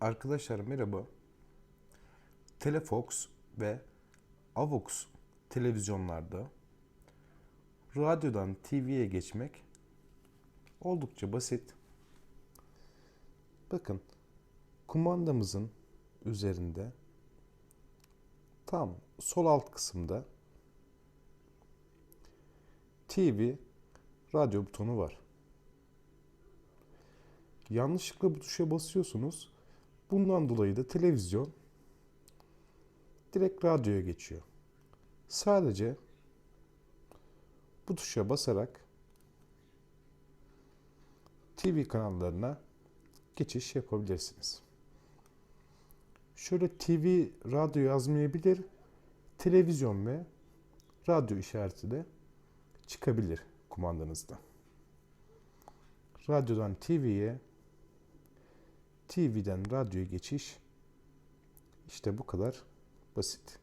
Arkadaşlar merhaba. Telefox ve Avox televizyonlarda radyodan TV'ye geçmek oldukça basit. Bakın kumandamızın üzerinde tam sol alt kısımda TV radyo butonu var. Yanlışlıkla bu tuşa basıyorsunuz. Bundan dolayı da televizyon direkt radyoya geçiyor. Sadece bu tuşa basarak TV kanallarına geçiş yapabilirsiniz. Şöyle TV, radyo yazmayabilir, televizyon ve radyo işareti de çıkabilir kumandanızda. Radyodan TV'ye, TV'den radyoya geçiş işte bu kadar basit.